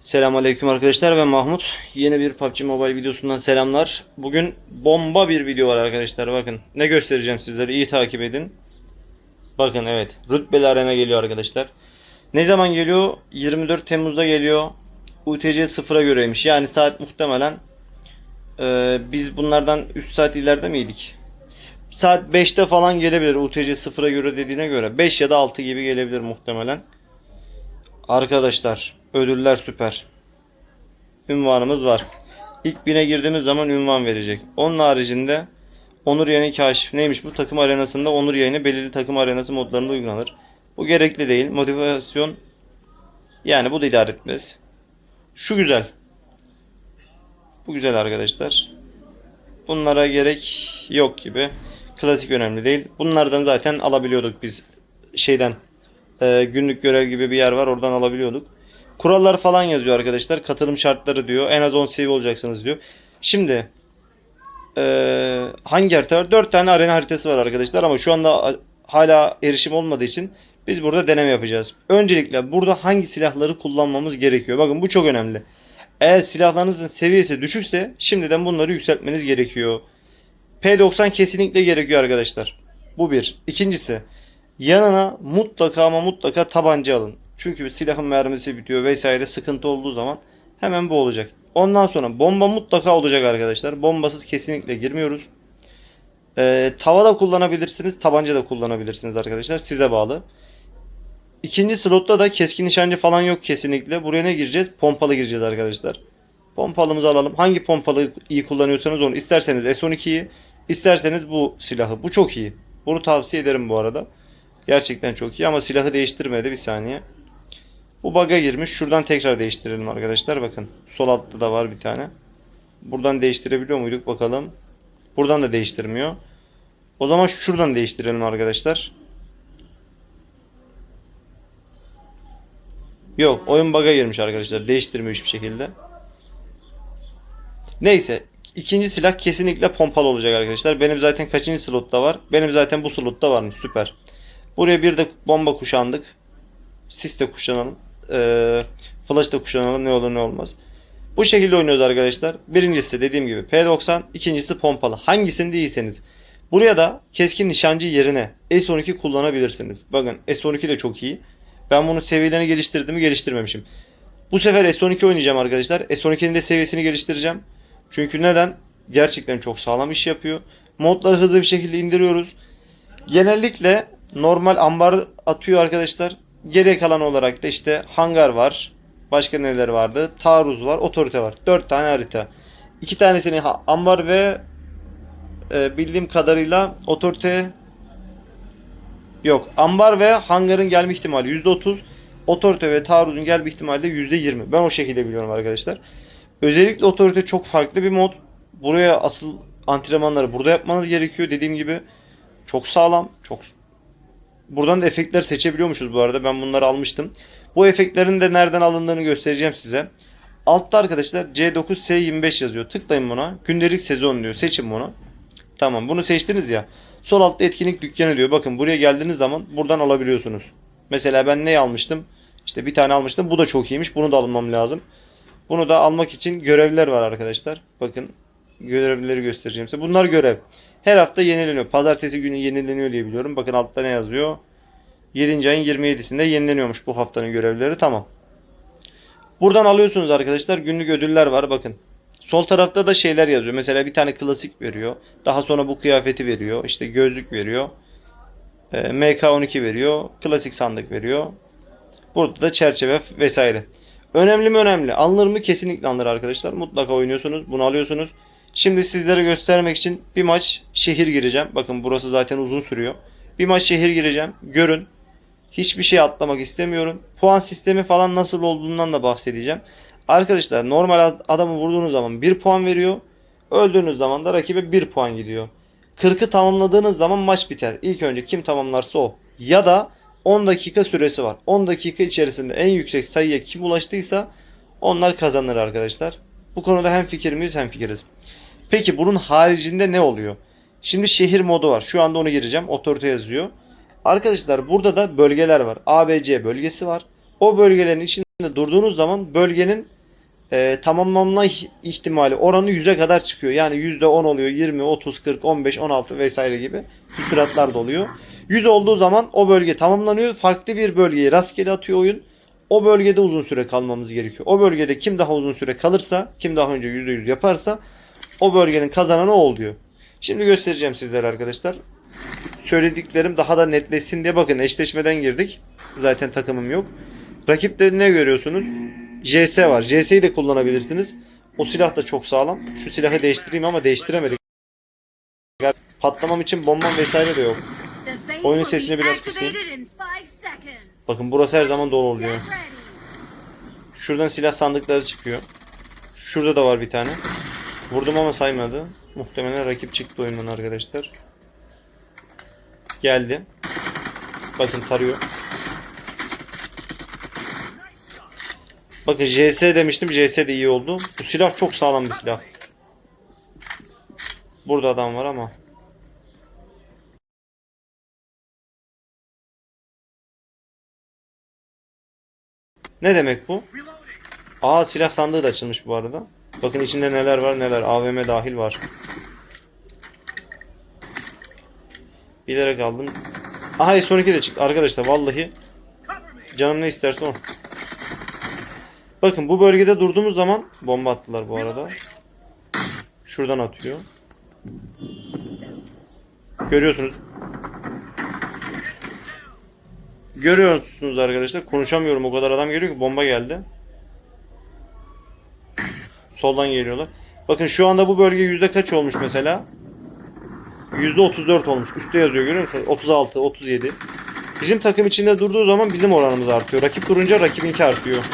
Selamünaleyküm arkadaşlar ben Mahmut. Yeni bir PUBG Mobile videosundan selamlar. Bugün bomba bir video var arkadaşlar bakın. Ne göstereceğim sizlere iyi takip edin. Bakın evet rütbeli arena geliyor arkadaşlar. Ne zaman geliyor? 24 Temmuz'da geliyor. UTC sıfıra göreymiş. Yani saat muhtemelen e, biz bunlardan 3 saat ileride miydik? Saat 5'te falan gelebilir UTC sıfıra göre dediğine göre. 5 ya da 6 gibi gelebilir muhtemelen. Arkadaşlar ödüller süper. Ünvanımız var. İlk bine girdiğimiz zaman ünvan verecek. Onun haricinde Onur yayını kaşif neymiş bu takım arenasında Onur yayını belirli takım arenası modlarında uygulanır. Bu gerekli değil. Motivasyon yani bu da idare etmez. Şu güzel. Bu güzel arkadaşlar. Bunlara gerek yok gibi. Klasik önemli değil. Bunlardan zaten alabiliyorduk biz şeyden e, günlük görev gibi bir yer var oradan alabiliyorduk. Kurallar falan yazıyor arkadaşlar. Katılım şartları diyor. En az 10 seviye olacaksınız diyor. Şimdi e, hangi harita var? 4 tane arena haritası var arkadaşlar ama şu anda hala erişim olmadığı için biz burada deneme yapacağız. Öncelikle burada hangi silahları kullanmamız gerekiyor? Bakın bu çok önemli. Eğer silahlarınızın seviyesi düşükse şimdiden bunları yükseltmeniz gerekiyor. P90 kesinlikle gerekiyor arkadaşlar. Bu bir. İkincisi yanına mutlaka ama mutlaka tabanca alın. Çünkü silahın mermisi bitiyor vesaire sıkıntı olduğu zaman hemen bu olacak. Ondan sonra bomba mutlaka olacak arkadaşlar. Bombasız kesinlikle girmiyoruz. Ee, tava da kullanabilirsiniz, tabanca da kullanabilirsiniz arkadaşlar. Size bağlı. İkinci slotta da keskin nişancı falan yok kesinlikle. Buraya ne gireceğiz? Pompalı gireceğiz arkadaşlar. Pompalımızı alalım. Hangi pompalı iyi kullanıyorsanız onu. İsterseniz S12'yi, isterseniz bu silahı. Bu çok iyi. Bunu tavsiye ederim bu arada. Gerçekten çok iyi ama silahı değiştirmedi bir saniye. Bu bug'a girmiş. Şuradan tekrar değiştirelim arkadaşlar. Bakın sol altta da var bir tane. Buradan değiştirebiliyor muyduk bakalım. Buradan da değiştirmiyor. O zaman şuradan değiştirelim arkadaşlar. Yok oyun bug'a girmiş arkadaşlar. Değiştirmiyor hiçbir şekilde. Neyse. ikinci silah kesinlikle pompalı olacak arkadaşlar. Benim zaten kaçıncı slotta var? Benim zaten bu slotta varmış. Süper. Buraya bir de bomba kuşandık. Sis de kuşanalım. Ee, flash da kuşanalım. Ne olur ne olmaz. Bu şekilde oynuyoruz arkadaşlar. Birincisi dediğim gibi P90. ikincisi pompalı. Hangisini değilseniz. Buraya da keskin nişancı yerine S12 kullanabilirsiniz. Bakın S12 de çok iyi. Ben bunu seviyelerini geliştirdim mi geliştirmemişim. Bu sefer S12 oynayacağım arkadaşlar. S12'nin de seviyesini geliştireceğim. Çünkü neden? Gerçekten çok sağlam iş yapıyor. Modları hızlı bir şekilde indiriyoruz. Genellikle normal ambar atıyor arkadaşlar. Geriye kalan olarak da işte hangar var. Başka neler vardı? Taarruz var, otorite var. 4 tane harita. 2 tanesini ambar ve e, bildiğim kadarıyla otorite yok. Ambar ve hangarın gelme ihtimali %30. Otorite ve taarruzun gelme ihtimali de %20. Ben o şekilde biliyorum arkadaşlar. Özellikle otorite çok farklı bir mod. Buraya asıl antrenmanları burada yapmanız gerekiyor. Dediğim gibi çok sağlam. Çok Buradan da efektler seçebiliyormuşuz bu arada. Ben bunları almıştım. Bu efektlerin de nereden alındığını göstereceğim size. Altta arkadaşlar C9S25 yazıyor. Tıklayın buna. Gündelik sezon diyor. Seçin bunu. Tamam bunu seçtiniz ya. Sol altta etkinlik dükkanı diyor. Bakın buraya geldiğiniz zaman buradan alabiliyorsunuz. Mesela ben ne almıştım? İşte bir tane almıştım. Bu da çok iyiymiş. Bunu da almam lazım. Bunu da almak için görevler var arkadaşlar. Bakın görevleri göstereceğim size. Bunlar görev. Her hafta yenileniyor. Pazartesi günü yenileniyor diye biliyorum. Bakın altta ne yazıyor? 7. ayın 27'sinde yenileniyormuş bu haftanın görevleri. Tamam. Buradan alıyorsunuz arkadaşlar. Günlük ödüller var. Bakın. Sol tarafta da şeyler yazıyor. Mesela bir tane klasik veriyor. Daha sonra bu kıyafeti veriyor. İşte gözlük veriyor. Ee, MK12 veriyor. Klasik sandık veriyor. Burada da çerçeve vesaire. Önemli mi önemli? Alınır mı? Kesinlikle alınır arkadaşlar. Mutlaka oynuyorsunuz. Bunu alıyorsunuz. Şimdi sizlere göstermek için bir maç şehir gireceğim. Bakın burası zaten uzun sürüyor. Bir maç şehir gireceğim. Görün. Hiçbir şey atlamak istemiyorum. Puan sistemi falan nasıl olduğundan da bahsedeceğim. Arkadaşlar normal adamı vurduğunuz zaman 1 puan veriyor. Öldüğünüz zaman da rakibe 1 puan gidiyor. 40'ı tamamladığınız zaman maç biter. İlk önce kim tamamlarsa o. Ya da 10 dakika süresi var. 10 dakika içerisinde en yüksek sayıya kim ulaştıysa onlar kazanır arkadaşlar. Bu konuda hem fikir miyiz hem fikiriz. Peki bunun haricinde ne oluyor? Şimdi şehir modu var. Şu anda onu gireceğim. Otorite yazıyor. Arkadaşlar burada da bölgeler var. ABC bölgesi var. O bölgelerin içinde durduğunuz zaman bölgenin e, tamamlanma ih- ihtimali oranı 100'e kadar çıkıyor. Yani %10 oluyor, 20, 30, 40, 15, 16 vesaire gibi küsuratlar da oluyor. 100 olduğu zaman o bölge tamamlanıyor. Farklı bir bölgeyi rastgele atıyor oyun. O bölgede uzun süre kalmamız gerekiyor. O bölgede kim daha uzun süre kalırsa, kim daha önce %100 yaparsa o bölgenin kazananı o oluyor. Şimdi göstereceğim sizlere arkadaşlar. Söylediklerim daha da netleşsin diye bakın eşleşmeden girdik. Zaten takımım yok. Rakipte ne görüyorsunuz? JS var. JS'yi de kullanabilirsiniz. O silah da çok sağlam. Şu silahı değiştireyim ama değiştiremedik. Patlamam için bombam vesaire de yok. Oyunun sesini biraz kısayım. Bakın burası her zaman dolu oluyor. Şuradan silah sandıkları çıkıyor. Şurada da var bir tane. Vurdum ama saymadı. Muhtemelen rakip çıktı oyundan arkadaşlar. Geldi. Bakın tarıyor. Bakın JS demiştim. JS de iyi oldu. Bu silah çok sağlam bir silah. Burada adam var ama. Ne demek bu? Aa silah sandığı da açılmış bu arada. Bakın içinde neler var neler. AVM dahil var. Bilerek aldım. Aha S12 de çıktı arkadaşlar vallahi. Canım ne isterse o. Bakın bu bölgede durduğumuz zaman bomba attılar bu arada. Şuradan atıyor. Görüyorsunuz. Görüyorsunuz arkadaşlar. Konuşamıyorum o kadar adam geliyor ki bomba geldi. Soldan geliyorlar. Bakın şu anda bu bölge yüzde kaç olmuş mesela? Yüzde 34 olmuş. Üstte yazıyor görüyor musunuz? 36, 37. Bizim takım içinde durduğu zaman bizim oranımız artıyor. Rakip durunca rakibinki artıyor.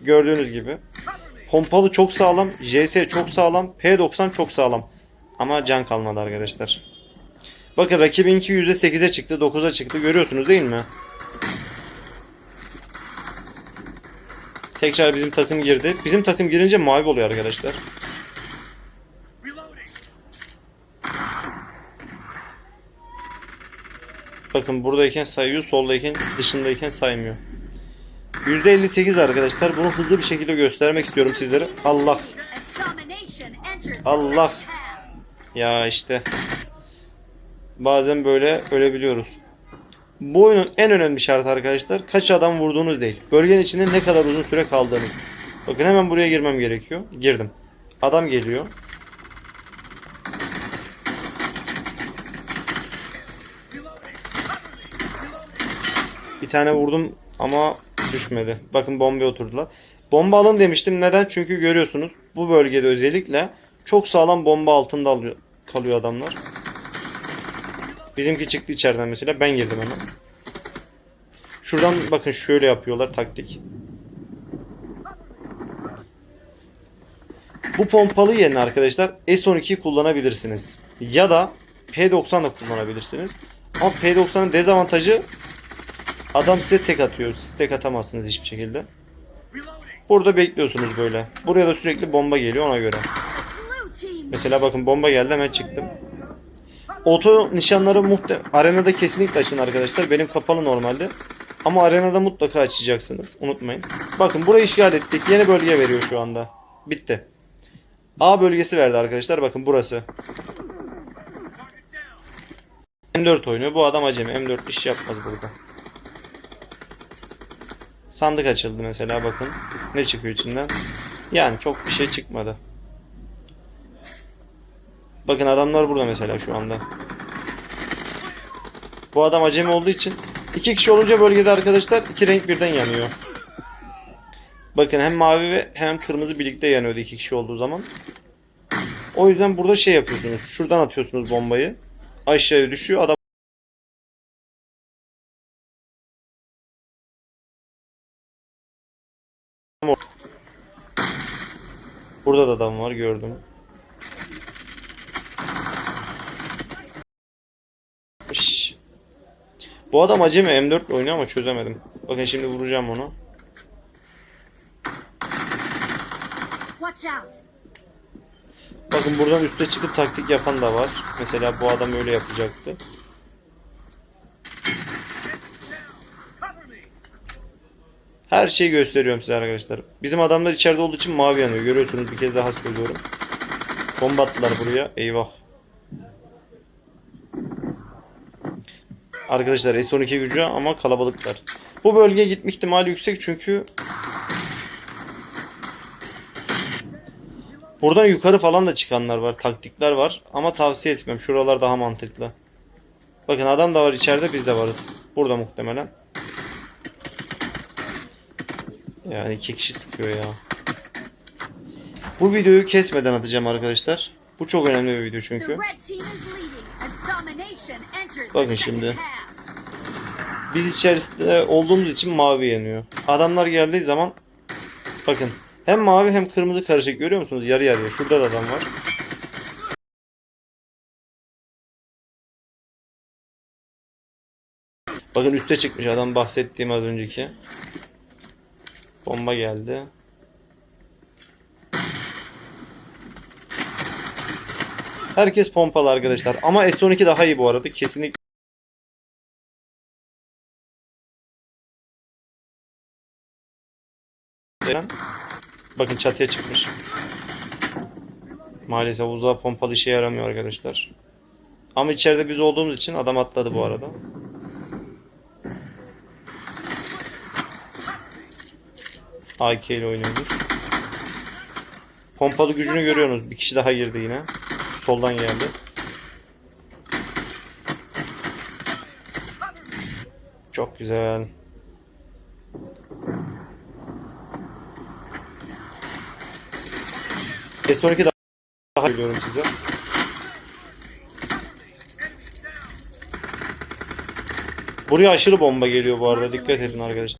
Gördüğünüz gibi. Pompalı çok sağlam. JS çok sağlam. P90 çok sağlam. Ama can kalmadı arkadaşlar. Bakın rakibinki %8'e çıktı. 9'a çıktı. Görüyorsunuz değil mi? Tekrar bizim takım girdi. Bizim takım girince mavi oluyor arkadaşlar. Bakın buradayken sayıyor, soldayken dışındayken saymıyor. %58 arkadaşlar. Bunu hızlı bir şekilde göstermek istiyorum sizlere. Allah. Allah. Ya işte. Bazen böyle ölebiliyoruz. Bu oyunun en önemli şartı arkadaşlar kaç adam vurduğunuz değil. Bölgenin içinde ne kadar uzun süre kaldığınız. Bakın hemen buraya girmem gerekiyor. Girdim. Adam geliyor. Bir tane vurdum ama düşmedi. Bakın bombaya oturdular. Bomba alın demiştim. Neden? Çünkü görüyorsunuz bu bölgede özellikle çok sağlam bomba altında alıyor, kalıyor adamlar. Bizimki çıktı içeriden mesela. Ben girdim hemen. Şuradan bakın şöyle yapıyorlar taktik. Bu pompalı yerine arkadaşlar S12'yi kullanabilirsiniz. Ya da P90 da kullanabilirsiniz. Ama P90'ın dezavantajı adam size tek atıyor. Siz tek atamazsınız hiçbir şekilde. Burada bekliyorsunuz böyle. Buraya da sürekli bomba geliyor ona göre. Mesela bakın bomba geldi hemen çıktım. Oto nişanları muhte arenada kesinlikle açın arkadaşlar. Benim kapalı normalde. Ama arenada mutlaka açacaksınız. Unutmayın. Bakın burayı işgal ettik. Yeni bölge veriyor şu anda. Bitti. A bölgesi verdi arkadaşlar. Bakın burası. M4 oynuyor. Bu adam acemi. M4 iş yapmaz burada. Sandık açıldı mesela bakın. Ne çıkıyor içinden? Yani çok bir şey çıkmadı. Bakın adamlar burada mesela şu anda. Bu adam acemi olduğu için iki kişi olunca bölgede arkadaşlar iki renk birden yanıyor. Bakın hem mavi ve hem kırmızı birlikte yanıyordu iki kişi olduğu zaman. O yüzden burada şey yapıyorsunuz. Şuradan atıyorsunuz bombayı. Aşağıya düşüyor. Adam Burada da adam var gördüm. Bu adam acemi M4 ile oynuyor ama çözemedim. Bakın şimdi vuracağım onu. Watch out. Bakın buradan üste çıkıp taktik yapan da var. Mesela bu adam öyle yapacaktı. Her şeyi gösteriyorum size arkadaşlar. Bizim adamlar içeride olduğu için mavi yanıyor. Görüyorsunuz bir kez daha söylüyorum. Bomba attılar buraya. Eyvah. Arkadaşlar S12 gücü ama kalabalıklar. Bu bölgeye gitme ihtimali yüksek çünkü Buradan yukarı falan da çıkanlar var. Taktikler var. Ama tavsiye etmem. Şuralar daha mantıklı. Bakın adam da var içeride biz de varız. Burada muhtemelen. Yani iki kişi sıkıyor ya. Bu videoyu kesmeden atacağım arkadaşlar. Bu çok önemli bir video çünkü. Bakın şimdi. Biz içerisinde olduğumuz için mavi yanıyor. Adamlar geldiği zaman bakın hem mavi hem kırmızı karışık görüyor musunuz? Yarı yarıya. Şurada da adam var. Bakın üste çıkmış adam bahsettiğim az önceki. Bomba geldi. Herkes pompalı arkadaşlar. Ama S12 daha iyi bu arada. Kesinlikle. Bakın çatıya çıkmış. Maalesef uzağa pompalı işe yaramıyor arkadaşlar. Ama içeride biz olduğumuz için adam atladı bu arada. AK ile oynuyoruz. Pompalı gücünü görüyorsunuz. Bir kişi daha girdi yine. Soldan geldi. Çok güzel. S12 daha daha biliyorum size. Buraya aşırı bomba geliyor bu arada. Dikkat edin arkadaşlar.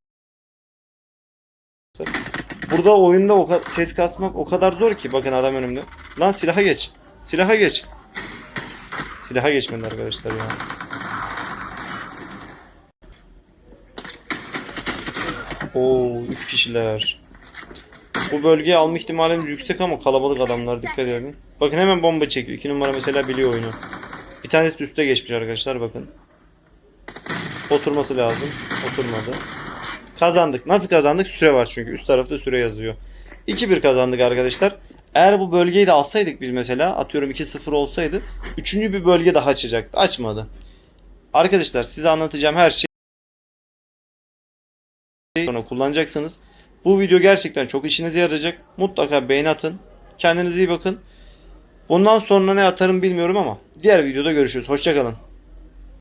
Burada oyunda o ses kasmak o kadar zor ki. Bakın adam önümde. Lan silaha geç. Silaha geç. Silaha geçmedi arkadaşlar ya. Oo, 3 kişiler. Bu bölgeyi alma ihtimalimiz yüksek ama kalabalık adamlar dikkat edin. Bakın hemen bomba çekiyor. 2 numara mesela biliyor oyunu. Bir tanesi de üste geçmiş arkadaşlar bakın. Oturması lazım. Oturmadı. Kazandık. Nasıl kazandık? Süre var çünkü. Üst tarafta süre yazıyor. 2-1 kazandık arkadaşlar. Eğer bu bölgeyi de alsaydık biz mesela atıyorum 2-0 olsaydı üçüncü bir bölge daha açacaktı. Açmadı. Arkadaşlar size anlatacağım her şey sonra kullanacaksınız. Bu video gerçekten çok işinize yarayacak. Mutlaka beğeni atın. Kendinize iyi bakın. Bundan sonra ne atarım bilmiyorum ama diğer videoda görüşürüz. Hoşçakalın.